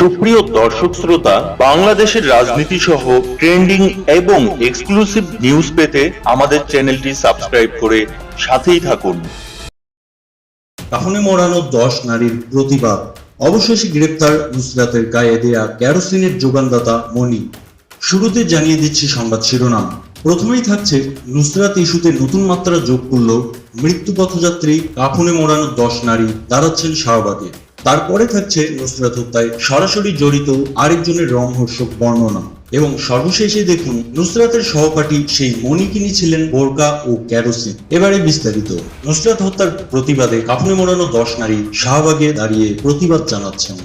সুপ্রিয় দর্শক শ্রোতা, বাংলাদেশের রাজনীতি সহ ট্রেন্ডিং এবং এক্সক্লুসিভ নিউজ পেতে আমাদের চ্যানেলটি সাবস্ক্রাইব করে সাথেই থাকুন। কাফনে মোড়ানো দশ নারীর প্রতিবাদ। অবশেষে গ্রেপ্তার নুসরাতের গায়ে দেয়া ক্যারোসিনের যোগানদাতা মনি শুরুতে জানিয়ে দিচ্ছি সংবাদ শিরোনাম। প্রথমেই থাকছে নুসরাত ইস্যুতে নতুন মাত্রা যোগ করল মৃত্যু পথযাত্রী কাফনে মোড়ানো দশ নারী, দাঁড়াচ্ছেন শাহবাগে। তারপরে থাকছে নুসরাত হত্যায় সরাসরি জড়িত আরেকজনের রমহর্ষক বর্ণনা। এবং সর্বশেষে দেখুন, নুসরাতের সহপাঠী সেই মণিকিনি ছিলেন বোরকা ও ক্যারোসিন। এবারে বিস্তারিত। নুসরাত হত্যার প্রতিবাদে কাফনে মোড়ানো দশ নারী শাহবাগে দাঁড়িয়ে প্রতিবাদ জানাচ্ছেন।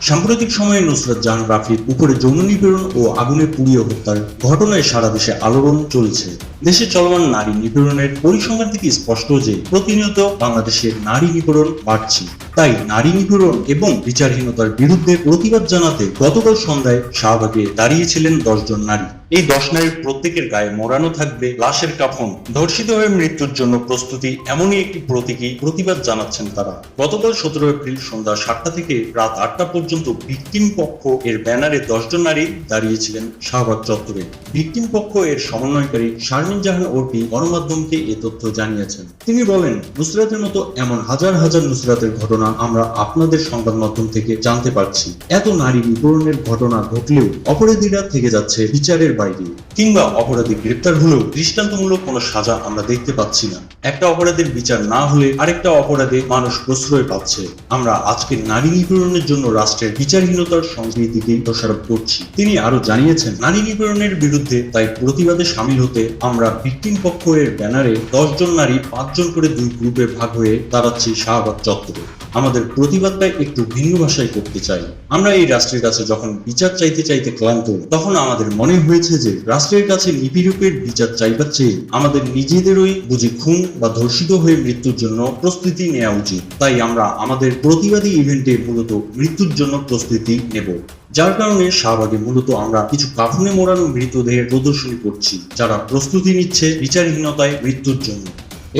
সাম্প্রতিক সময়ে নুসরাত জাহান রাফির উপরে যৌন নিপীড়ন ও আগুনে পুড়িয়ে হত্যার ঘটনায় সারা দেশে আলোড়ন চলছে। দেশে চলমান নারী নিপীড়নের পরিসংখ্যান থেকে স্পষ্ট যে, প্রতিনিয়ত বাংলাদেশের নারী নিপীড়ন বাড়ছে। তাই নারী নিপীড়ন এবং বিচারহীনতার বিরুদ্ধে প্রতিবাদ জানাতে গতকাল সন্ধ্যায় শাহবাগে দাঁড়িয়েছিলেন দশজন নারী। এই দশ নারীর প্রত্যেকের গায়ে মোড়ানো থাকবে লাশের কাফন। ধর্ষিত হয়ে মৃত্যুর জন্য প্রস্তুতি এমনই একটি প্রতীকী প্রতিবাদ জানাচ্ছেন তারা। গতকাল সতেরো এপ্রিল সন্ধ্যা সাতটা থেকে রাত আটটা পর্যন্ত ভিকটিম পক্ষ এর ব্যানারে দশজন নারী দাঁড়িয়েছিলেন শাহবাগ চত্বরে। ভিকটিম পক্ষ এর সমন্বয়কারী শারমিন জাহান ওরপি গণমাধ্যমকে এ তথ্য জানিয়েছেন। তিনি বলেন, নুসরাতের মতো এমন হাজার হাজার নুসরাতের ঘটনা আমরা আপনাদের সংবাদ মাধ্যম থেকে জানতে পারছি। এত নারী বিপরণের ঘটনা ঘটলেও অপরাধীরা থেকে যাচ্ছে বিচারের বাইরে। কিংবা অপরাধী গ্রেপ্তার হলেও দৃষ্টান্তমূলক কোনো সাজা আমরা দেখতে পাচ্ছি না। একটা অপরাধের বিচার না হলে আরেকটা অপরাধে মানুষ প্রশ্রয় পাচ্ছে। আমরা আজকে নারী নিপীড়নের জন্য রাষ্ট্রের বিচারহীনতার সংস্কৃতিকে দোষারোপ করছি। তিনি আরও জানিয়েছেন, নারী নিপীড়নের বিরুদ্ধে তাই প্রতিবাদে সামিল হতে আমরা ভিকটিম পক্ষ এর ব্যানারে দশজন নারী, পাঁচজন করে দুই গ্রুপে ভাগ হয়ে দাঁড়াচ্ছি শাহবাগ চত্বরে। আমাদের প্রতিবাদটা একটু ভিন্ন ভাষায় করতে চাই। আমরা এই রাষ্ট্রের কাছে যখন বিচার চাইতে চাইতে ক্লান্ত, তখন আমাদের মনে হয়েছে যে রাষ্ট্রের কাছে লিপিরূপের বিচার চাইবার চেয়ে আমাদের নিজেদেরই বুঝি খুন বা ধর্ষিত হয়ে মৃত্যুর জন্য প্রস্তুতি নেওয়া উচিত। তাই আমরা আমাদের প্রতিবাদী ইভেন্টে মূলত মৃত্যুর জন্য প্রস্তুতি নেব। যার কারণে শাহবাগে মূলত আমরা কিছু কাফনে মোড়ানো মৃতদেহের প্রদর্শনী করছি, যারা প্রস্তুতি নিচ্ছে বিচারহীনতায় মৃত্যুর জন্য।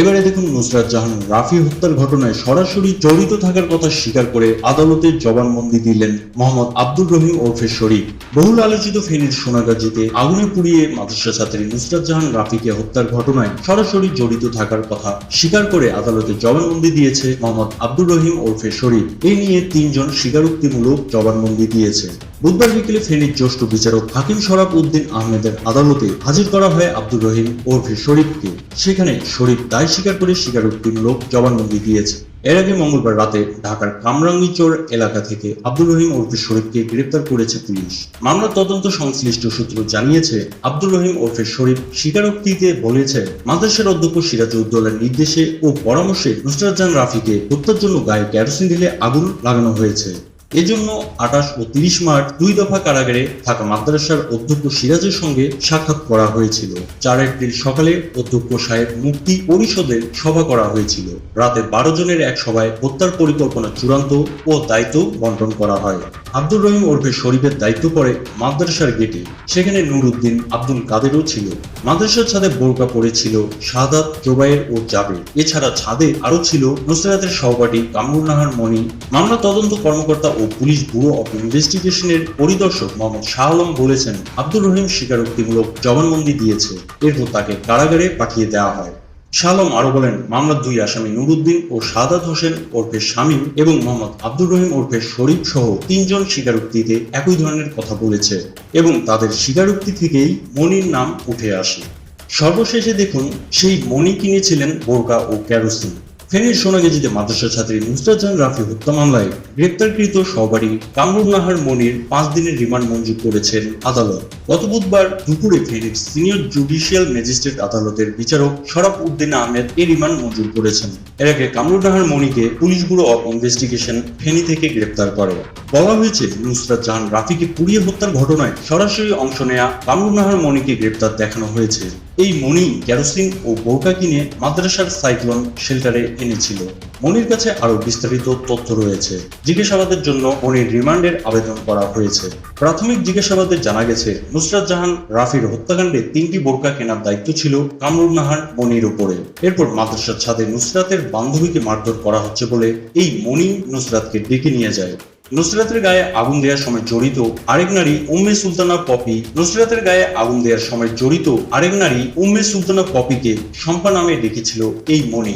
এবারে দেখুন নুসরাত জাহান রাফি হত্যার ঘটনায় সরাসরি জড়িত থাকার কথা স্বীকার করে আদালতে জবানবন্দি দিলেন মোহাম্মদ আব্দুর রহিম ওরফে শরীফ। বহুল আলোচিত ফেনীর সোনাগাজীতে আগুনে পুড়িয়ে মাদ্রাসা ছাত্রী নুসরাত জাহান রাফিকে হত্যার ঘটনায় সরাসরি জড়িত থাকার কথা স্বীকার করে আদালতে জবানবন্দি দিয়েছে মোহাম্মদ আব্দুর রহিম ওরফে শরীফ। এই নিয়ে তিনজন স্বীকারোক্তিমূলক জবানবন্দি দিয়েছে। বুধবার বিকেলে ফেনীর জ্যেষ্ঠ বিচারক হাকিম শরাফ উদ্দিন আহমেদের আদালতে হাজির করা হয় আব্দুর রহিম ওরফে শরীফকে। সেখানে শরীফ দায় স্বীকার করে স্বীকারোক্তিমূলক জবানবন্দি দিয়েছে। এর আগে মঙ্গলবার রাতে ঢাকার কামরাঙ্গীচর এলাকা থেকে আব্দুর রহিম ওরফে শরীফকে গ্রেপ্তার করেছে পুলিশ। মামলার তদন্ত সংশ্লিষ্ট সূত্র জানিয়েছে, আব্দুর রহিম ওরফে শরীফ স্বীকারোক্তিতে বলেছে, মাদ্রাসার অধ্যক্ষ সিরাজ উদ্দৌলার নির্দেশে ও পরামর্শে নুসরাত জাহান রাফিকে হত্যার জন্য গায়ে ক্যারোসিন ঢেলে আগুন লাগানো হয়েছে। এজন্য আঠাশ ও তিরিশ মার্চ দুই দফা কারাগারে থাকা মাদ্রাসার অধ্যক্ষ সিরাজের সঙ্গে সাক্ষাৎ করা হয়েছিল। চার এপ্রিল সকালে অধ্যক্ষ সাহেব মুক্তি পরিষদের সভা করা হয়েছিল। রাতে বারো জনের এক সভায় হত্যার পরিকল্পনা চূড়ান্ত ও দায়িত্ব বন্টন করা হয়। আব্দুর রহিম ওরফে শরীফের দায়িত্ব পড়ে মাদ্রাসার গেটে। সেখানে নুরুদ্দিন আব্দুল কাদেরও ছিল। মাদ্রাসার ছাদে বোরকা পড়েছিল সাদাত জোবাইর ও জাবে এছাড়া ছাদে আরও ছিল নুসরাতের সহপাঠী কামরুল নাহার মণি। মামলা তদন্ত কর্মকর্তা পুলিশ ব্যুরো অব ইনভেস্টিগেশনের পরিদর্শক মোহাম্মদ শাহ আলম বলেছেন, আব্দুর রহিম স্বীকারোক্তিমূলক জবানবন্দি দিয়েছে। এরপর তাকে কারাগারে পাঠিয়ে দেওয়া হয়। শালম আরও বলেন, মামলার দুই আসামি নুরুদ্দিন ও সাদাত হোসেন ওরফে শামীম এবং মোহাম্মদ আব্দুর রহিম ওরফে শরীফ সহ তিনজন স্বীকারোক্তিতে একই ধরনের কথা বলেছে এবং তাদের স্বীকারোক্তি থেকেই মনির নাম উঠে আসে। সর্বশেষে দেখুন, সেই মণি কিনেছিলেন বোরকা ও ক্যারোসিন ফেনীর সোনাগাজীতে মাদ্রাসা ছাত্রী নুসরাত জাহান রাফি হত্যা মামলায় গ্রেপ্তারকৃত সহবাড়ি কামরুল নাহার মনির পাঁচ দিনের রিমান্ড মঞ্জুর করেছেন আদালত। গত বুধবার দুপুরে ফেনীর সিনিয়র জুডিশিয়াল ম্যাজিস্ট্রেট আদালতের বিচারক শরাফ উদ্দিন আহমেদ এই রিমান্ড মঞ্জুর করেছেন। এর আগে কামরুল নাহার মনিকে police bureau of investigation Feni থেকে গ্রেপ্তার করে। বলা হয়েছে নুসরাত জাহান রাফিকে পুড়িয়ে হত্যার ঘটনায় সরাসরি অংশ নেয়া কামরুল নাহার মনিকে গ্রেপ্তার দেখানো হয়েছে। এই মণি ক্যারোসিন ও বোরকা কিনে মাদ্রাসার সাইক্লোন শেল্টারে এনেছিল। মনির কাছে আরও বিস্তারিত তথ্য রয়েছে। জিজ্ঞাসাবাদের জন্য মনির রিমান্ডের আবেদন করা হয়েছে। প্রাথমিক জিজ্ঞাসাবাদে জানা গেছে, নুসরাত জাহান রাফির হত্যাকাণ্ডে তিনটি বোরকা কেনার দায়িত্ব ছিল কামরুল নাহার মনির উপরে। এরপর মাদ্রাসার ছাদে নুসরাতের বান্ধবীকে মারধর করা হচ্ছে বলে এই মনি নুসরাতকে ডেকে নিয়ে যায়। নুসরাতের গায়ে আগুন দেওয়ার সময় জড়িত আরেক নারী উম্মে সুলতানা পপি। নুসরাতের গায়ে আগুন দেওয়ার সময় জড়িত আরেক নারী উম্মে সুলতানা পপিকে শম্পা নামে ডেকেছিল এই মনি